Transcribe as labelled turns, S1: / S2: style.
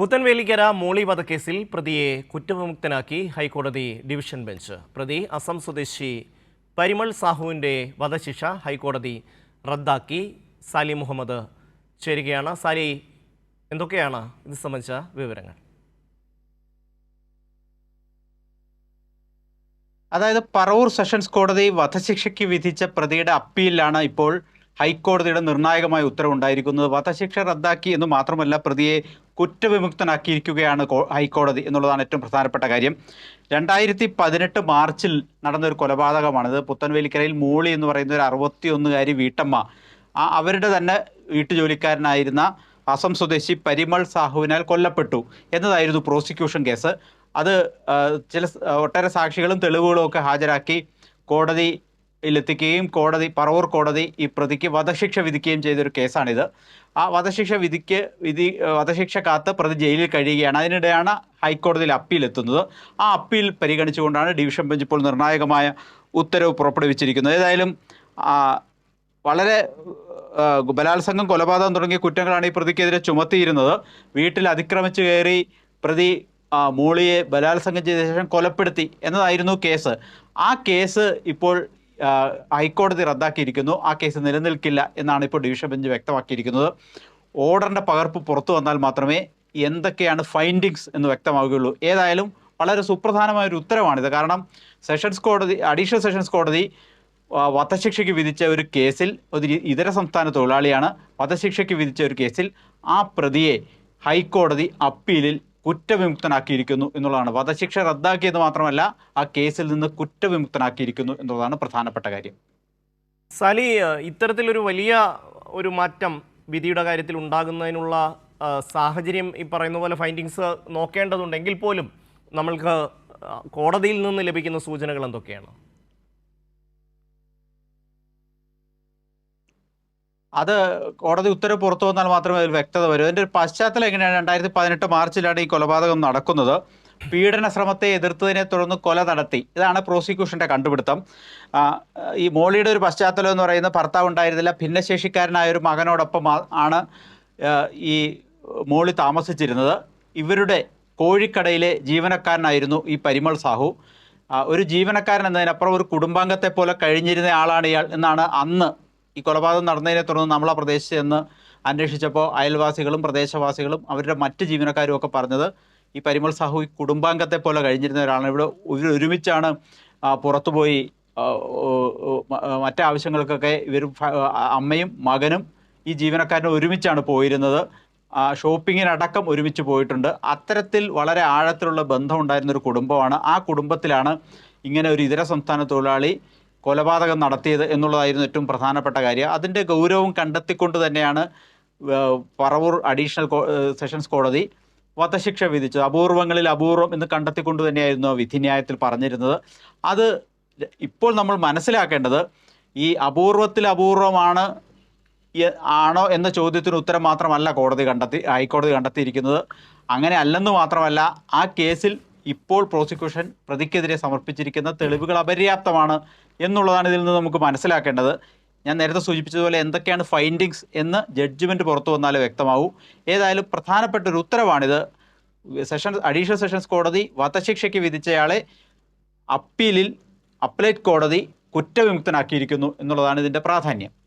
S1: പുത്തൻവേലിക്കര മോളി വധക്കേസിൽ പ്രതിയെ കുറ്റവിമുക്തനാക്കി ഹൈക്കോടതി ഡിവിഷൻ ബെഞ്ച്. പ്രതി അസം സ്വദേശി പരിമൾ സാഹുവിന്റെ വധശിക്ഷ ഹൈക്കോടതി റദ്ദാക്കി. സാലി മുഹമ്മദ് ചേരുകയാണ്. സാലി എന്തൊക്കെയാണ് ഇത് സംബന്ധിച്ച വിവരങ്ങൾ?
S2: അതായത് പറവൂർ സെഷൻസ് കോടതി വധശിക്ഷയ്ക്ക് വിധിച്ച പ്രതിയുടെ അപ്പീലിലാണ് ഇപ്പോൾ ഹൈക്കോടതിയുടെ നിർണായകമായ ഉത്തരവുണ്ടായിരിക്കുന്നത് വധശിക്ഷ റദ്ദാക്കി എന്ന് മാത്രമല്ല പ്രതിയെ കുറ്റവിമുക്തനാക്കിയിരിക്കുകയാണ് ഹൈക്കോടതി എന്നുള്ളതാണ് ഏറ്റവും പ്രധാനപ്പെട്ട കാര്യം. രണ്ടായിരത്തി പതിനെട്ട് മാർച്ചിൽ നടന്നൊരു കൊലപാതകമാണിത് പുത്തൻവേലിക്കരയിൽ മൂളി എന്ന് പറയുന്ന ഒരു അറുപത്തിയൊന്നുകാരി വീട്ടമ്മ. ആ അവരുടെ തന്നെ വീട്ടുജോലിക്കാരനായിരുന്ന അസം സ്വദേശി പരിമൾ സാഹുവിനാൽ കൊല്ലപ്പെട്ടു എന്നതായിരുന്നു പ്രോസിക്യൂഷൻ കേസ്. അത് ചില ഒട്ടേറെ സാക്ഷികളും തെളിവുകളും ഒക്കെ ഹാജരാക്കി കോടതിയിലെത്തിക്കുകയും കോടതി പറവൂർ കോടതി ഈ പ്രതിക്ക് വധശിക്ഷ വിധിക്കുകയും ചെയ്തൊരു കേസാണിത്. ആ വധശിക്ഷ വിധിക്ക് വിധി വധശിക്ഷ കാത്ത് പ്രതി ജയിലിൽ കഴിയുകയാണ്. അതിനിടെയാണ് ഹൈക്കോടതിയിൽ അപ്പീൽ എത്തുന്നത്. ആ അപ്പീൽ പരിഗണിച്ചുകൊണ്ടാണ് ഡിവിഷൻ ബെഞ്ച് ഇപ്പോൾ നിർണായകമായ ഉത്തരവ് പുറപ്പെടുവിച്ചിരിക്കുന്നത്. ഏതായാലും വളരെ ബലാത്സംഗം കൊലപാതകം തുടങ്ങിയ കുറ്റങ്ങളാണ് ഈ പ്രതിക്കെതിരെ ചുമത്തിയിരുന്നത്. വീട്ടിൽ അതിക്രമിച്ചു കയറി പ്രതി മോളിയെ ബലാത്സംഗം ചെയ്ത ശേഷം കൊലപ്പെടുത്തി എന്നതായിരുന്നു കേസ്. ആ കേസ് ഇപ്പോൾ ഹൈക്കോടതി റദ്ദാക്കിയിരിക്കുന്നു. ആ കേസ് നിലനിൽക്കില്ല എന്നാണ് ഇപ്പോൾ ഡിവിഷൻ ബെഞ്ച് വ്യക്തമാക്കിയിരിക്കുന്നത്. ഓർഡറിന്റെ പകർപ്പ് പുറത്തു വന്നാൽ മാത്രമേ എന്തൊക്കെയാണ് ഫൈൻഡിങ്സ് എന്ന് വ്യക്തമാവുകയുള്ളൂ. ഏതായാലും വളരെ സുപ്രധാനമായ ഒരു ഉത്തരവാണിത്. കാരണം സെഷൻസ് കോടതി അഡീഷണൽ സെഷൻസ് കോടതി വധശിക്ഷയ്ക്ക് വിധിച്ച ഒരു കേസിൽ ഒരു ഇതര സംസ്ഥാന തൊഴിലാളിയാണ് വധശിക്ഷയ്ക്ക് വിധിച്ച ഒരു കേസിൽ ആ പ്രതിയെ ഹൈക്കോടതി അപ്പീലിൽ കുറ്റവിമുക്തനാക്കിയിരിക്കുന്നു എന്നുള്ളതാണ്. വധശിക്ഷ റദ്ദാക്കിയത് മാത്രമല്ല ആ കേസിൽ നിന്ന് കുറ്റവിമുക്തനാക്കിയിരിക്കുന്നു എന്നുള്ളതാണ് പ്രധാനപ്പെട്ട കാര്യം.
S1: സാലി ഇത്തരത്തിലൊരു വലിയ ഒരു മാറ്റം വിധിയുടെ കാര്യത്തിൽ ഉണ്ടാകുന്നതിനുള്ള സാഹചര്യം ഈ പറയുന്ന പോലെ ഫൈൻഡിങ്സ് നോക്കേണ്ടതുണ്ടെങ്കിൽ പോലും നമ്മൾക്ക് കോടതിയിൽ നിന്ന് ലഭിക്കുന്ന സൂചനകൾ എന്തൊക്കെയാണ്?
S2: അത് കോടതി ഉത്തരവ് പുറത്തു വന്നാൽ മാത്രമേ അതിൽ വ്യക്തത വരൂ. അതിന്റെ ഒരു പശ്ചാത്തലം എങ്ങനെയാണ്? രണ്ടായിരത്തി പതിനെട്ട് മാർച്ചിലാണ് ഈ കൊലപാതകം നടക്കുന്നത്. പീഡന ശ്രമത്തെ എതിർത്തതിനെ തുടർന്ന് കൊല നടത്തി. ഇതാണ് പ്രോസിക്യൂഷന്റെ കണ്ടുപിടുത്തം. ഈ മോളിയുടെ ഒരു പശ്ചാത്തലം എന്ന് പറയുന്ന ഭർത്താവ് ഉണ്ടായിരുന്നില്ല. ഭിന്നശേഷിക്കാരനായ ഒരു മകനോടൊപ്പം ആണ് ഈ മോളി താമസിച്ചിരുന്നത്. ഇവരുടെ കോഴിക്കടയിലെ ജീവനക്കാരനായിരുന്നു ഈ പരിമൾ സാഹു. ഒരു ജീവനക്കാരൻ എന്നതിനപ്പുറം ഒരു കുടുംബാംഗത്തെ പോലെ കഴിഞ്ഞിരുന്ന ആളാണ് ഇയാൾ എന്നാണ് അന്ന് ഈ കൊലപാതകം നടന്നതിനെ തുടർന്ന് നമ്മളാ പ്രദേശത്ത് ചെന്ന് അന്വേഷിച്ചപ്പോൾ അയൽവാസികളും പ്രദേശവാസികളും അവരുടെ മറ്റ് ജീവനക്കാരും ഒക്കെ പറഞ്ഞത് ഈ പരിമൾ സാഹു ഈ കുടുംബാംഗത്തെ പോലെ കഴിഞ്ഞിരുന്ന ഒരാളാണ്. ഇവിടെ ഇവർ ഒരുമിച്ചാണ് പുറത്തുപോയി ആ, ഓ, ഓ, മ- ആ, മറ്റ് ആവശ്യങ്ങൾക്കൊക്കെ ഇവർ അമ്മയും മകനും ഈ ജീവനക്കാരനും ഒരുമിച്ചാണ് പോയിരുന്നത്. ഷോപ്പിങ്ങിനടക്കം ഒരുമിച്ച് പോയിട്ടുണ്ട്. അത്തരത്തിൽ വളരെ ആഴത്തിലുള്ള ബന്ധം ഉണ്ടായിരുന്ന ഒരു കുടുംബമാണ്. ആ കുടുംബത്തിലാണ് ഇങ്ങനെ ഒരു ഇതര സംസ്ഥാന തൊഴിലാളി കൊലപാതകം നടത്തിയത് എന്നുള്ളതായിരുന്നു ഏറ്റവും പ്രധാനപ്പെട്ട കാര്യം. അതിന്റെ ഗൗരവം കണ്ടെത്തിക്കൊണ്ട് തന്നെയാണ് പറവൂർ അഡീഷണൽ സെഷൻസ് കോടതി വധശിക്ഷ വിധിച്ചത്. അപൂർവങ്ങളിൽ അപൂർവം എന്ന് കണ്ടെത്തിക്കൊണ്ട് തന്നെയായിരുന്നു വിധിന്യായത്തിൽ പറഞ്ഞിരുന്നത്. അത് ഇപ്പോൾ നമ്മൾ മനസ്സിലാക്കേണ്ടത് ഈ അപൂർവത്തിൽ അപൂർവമാണ് ആണോ എന്ന ചോദ്യത്തിന് ഉത്തരം മാത്രമല്ല കോടതി കണ്ടെത്തി ഹൈക്കോടതി കണ്ടെത്തിയിരിക്കുന്നത്. അങ്ങനെ അല്ലെന്ന് മാത്രമല്ല ആ കേസിൽ ഇപ്പോൾ പ്രോസിക്യൂഷൻ പ്രതിക്കെതിരെ സമർപ്പിച്ചിരിക്കുന്ന തെളിവുകൾ അപര്യാപ്തമാണ് എന്നുള്ളതാണ് ഇതിൽ നിന്ന് നമുക്ക് മനസ്സിലാക്കേണ്ടത്. ഞാൻ നേരത്തെ സൂചിപ്പിച്ചതുപോലെ എന്തൊക്കെയാണ് ഫൈൻഡിങ്സ് എന്ന് ജഡ്ജ്മെന്റ് പുറത്തു വന്നാലേ വ്യക്തമാവൂ. ഏതായാലും പ്രധാനപ്പെട്ട ഒരു ഉത്തരവാണിത്. സെഷൻസ് അഡീഷണൽ സെഷൻസ് കോടതി വധശിക്ഷയ്ക്ക് വിധിച്ചയാളെ അപ്പീലിൽ അപ്പലേറ്റ് കോടതി കുറ്റവിമുക്തനാക്കിയിരിക്കുന്നു എന്നുള്ളതാണ് ഇതിന്റെ പ്രാധാന്യം.